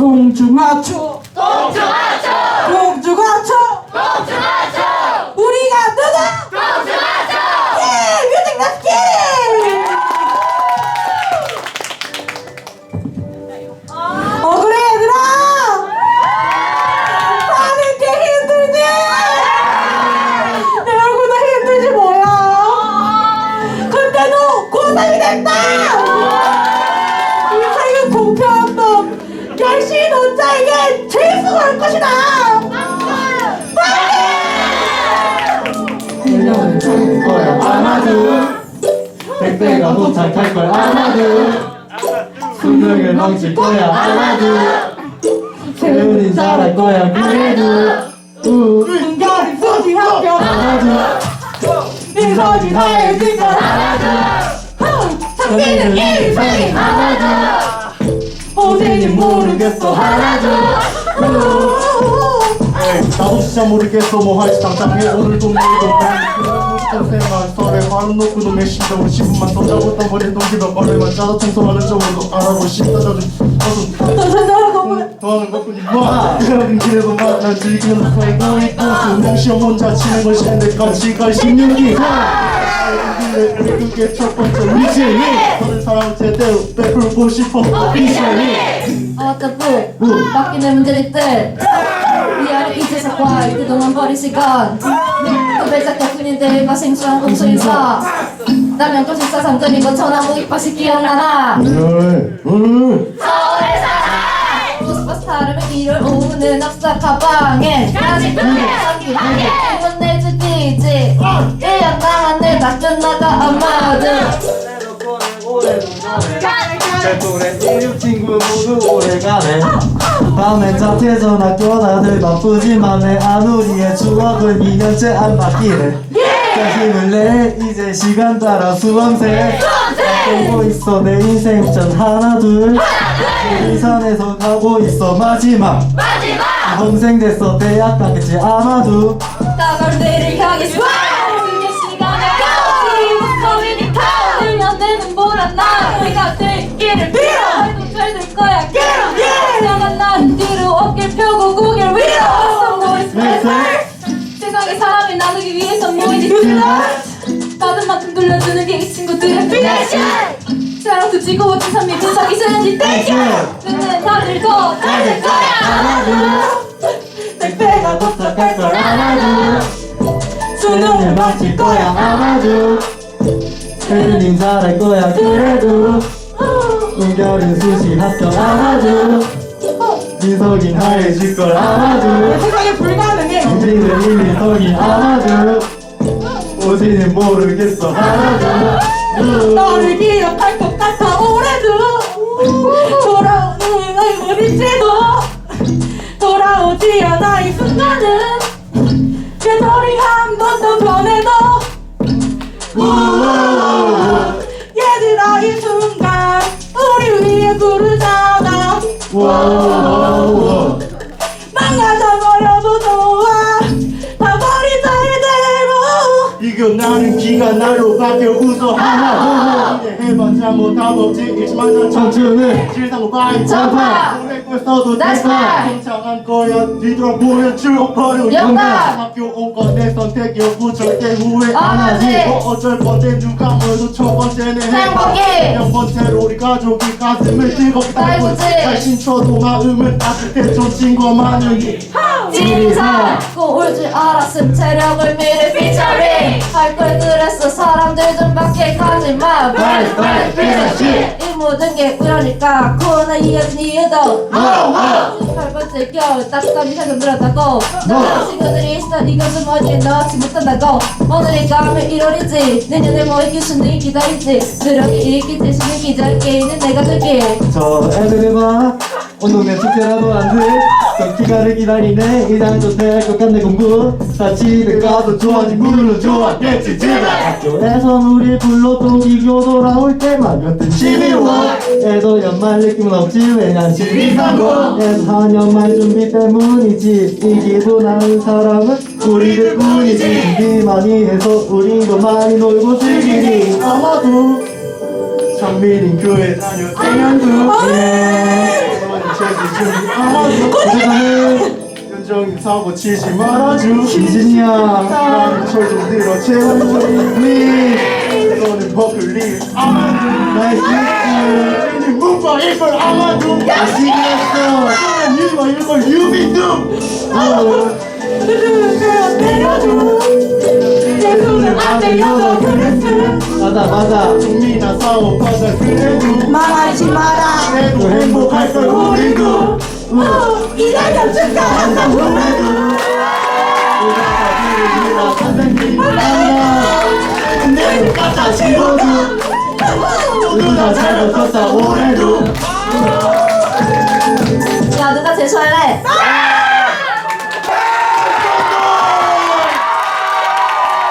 동중하초. 동중하초! 동중하초! 동중하초 백배가 도착 할 걸. 아마도 수능을 망칠 거야. 아마도 세훈이 잘할 거야. 그래도 우 은결이 수지 합격 아마도 인서지 나의 진걸 장비는 일상이 아마도 어제는 모르겠어. 하나도 나도 진짜 모르겠어 뭐 할지 당장에 오늘도 내일도 그런 생활 설에 화는 놓고도 내 심장으로 10분만 더 잡았던 버린 동기가 빨래만 짜서 청소하는 정도도 알아보고 싶다 저도 더하는 것뿐이 뭐야 그런 길에도 만난 즐기는 살고 있고 수능 시험 혼자 치는 것이 내 가치가 16기 그게 첫 번째 미진이 너를 사랑 제대로 베풀고 싶어. 오피셜리 어떤 부 바뀌는 문제들. 위 과일 그동안 버린 시간. 또 배작 덕분인데 생소한 공소인사. 라면 도식사 삼점이고 천하무 이빠시 기억나나 오늘 오늘 서울에 살아 버스타르면 일요일 오후는 앞사 가방에. 아직 그게! 상기방에 이건 내주 뛰지 1년 남았네 나 끝나가 아마도 별도의 일육 친구 모두 오래가네 밤엔 자퇴전 학교 다들 바쁘지만 내 안 우리의 추억은 2년째 안 바뀌네 자신을 내 이제 시간 따라 수험생. 보고 있어 내 인생 전 하나 둘. 이산에서 가고 있어 마지막. 마지막! 동생 됐어 대학 가겠지 아마도. 다가올 때를 향해 스 나누기 위해서 모이지 플러스 받은 만큼 돌려주는 게 이 친구들의 필레션 사랑도 지고워진 삶이 분석이 쓰는지 땡겨 눈은 다들 더 잘될 거야. 백배가 도착할 걸 아마도 수능을 마칠 거야. 아마도 혜린님 잘할 거야. 그래도 은결이 수시 합격 아마도 미석인 하얘질 걸 아마도 세상에 불가능해. 우리는 이미 석인 아마도 오지는 모르겠어. 아마도 너를 기억할 것 같아 올해도. 돌아오는 얼굴일지도 돌아오지 않아 이 순간은 계절이 한번더 변해도. 얘들아 이 순간 우리 위에 부르잖아. 와 1번지나 못하고 없지 20만원 청춘을 실상 과인차파 손에 꿀써도 된다 성장한 거야. 뒤돌아보면 출국거리. 영감 학교 온건내 선택이 없고 절대 후회 안 하지. 뭐 어쩔 번째 누가 뭐해도 첫 번째는 행복이 몇 번째로 우리 가족이 가슴을 뜨겁게 달고 잘 신쳐도 마음을 따뜻해. 존친구 마녀이 진상 꼬울줄 알았음 체력을 미리 피처링. 할걸 그랬어. 사람들 좀 밖에 가지마. 빨리, 빨리, 피처링. 이 모든 게 우연일까 코로나 이어진 이유도 할 번째 겨울 따뜻한 이상을 들었다고. 친구들이 있어 이것은 뭐지 넣지 못한다고. 오늘이 가면 1월이지. 내년에 뭐 있길 수는 기다리지. 노력이 있기 대신에 기다릴 게 있는 내가 될게 저 애들을 봐 운동회 숙제라도 안돼 저 기가를 기다리네. 이장 좀될것 같네 공부. 다 집에 가도 좋아지 물론 좋았겠지 제발 학교에선 우리 불렀던 기교 돌아올 때만이었던 12월 애도 연말 느낌은 없지 왜냐 1230 애도 4년 말 준비 때문이지. 이기도 나는 사람은 우리들 뿐이지. 준비 많이 해서 우리도 많이 놀고 즐기니. 아마도 장미린 교회 다녀 태양도 예 제일 준비 알아줘 고생하는 연정이 사고 치지 말아줘 이진이야 나는 철좀 들어 채워주니 너는 버클리 아마도 나이스 쟤는 문과 이걸 아마도 야식이었어 일과 일과 유비둠 내 손을 안 그랬음 맞아 맞아 종민아 싸워 맞아 그래도 말하지 마라 그래도 행복할 걸 우리도 어, 이래서 축하한다 우리도 우리가 선생님 알아 근데 갖다 지워도 누구나 잘 버텼다 올해도 야 누가 제수할래?